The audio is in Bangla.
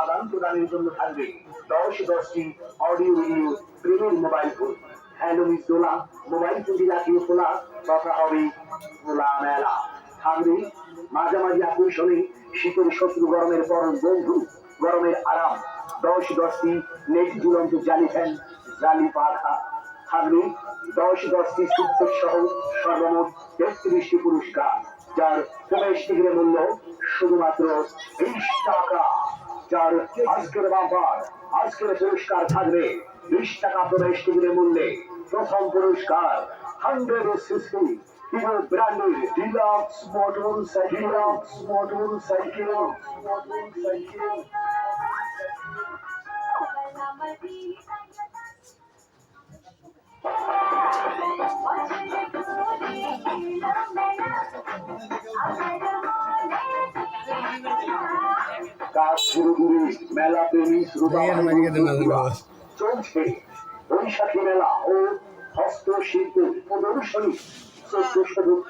আদান প্রদানের জন্য থাকবে। দশ দশটি অডিও ভিডিও প্রেমের মোবাইল ফোন। হ্যান্ডমিস দোলা, মোবাইল ফোনটি জাতীয় খোলা, তথা হবে খোলা মেলা। থাকবে মাঝামাঝি আকর্ষণে শীতের শত্রু গরমের পরম বন্ধু, গরমের আরাম। দশ দশটি নেট ঝুলন্ত জালি ফ্যান জালি পাখা। থাকবে দশ দশটি সুপ্তর সহ সর্বমোট তেত্রিশটি পুরস্কার, যার প্রবেশ টিকিটের মূল্য শুধুমাত্র বিশ টাকা। যার আজকের বাম্পার, আজকের পুরস্কার থাকবে বিশ টাকা প্রবেশ টিকিটের মূল্যে। প্রথম পুরস্কার হান্ড্রেড সিসি হিরো ব্র্যান্ডের deluxe cycle deluxe motor cycle কাজ শুরু করে মেলা প্রেমী। চলছে বৈশাখী মেলা ও হস্তশিল্প প্রদর্শনী চোদ্দশো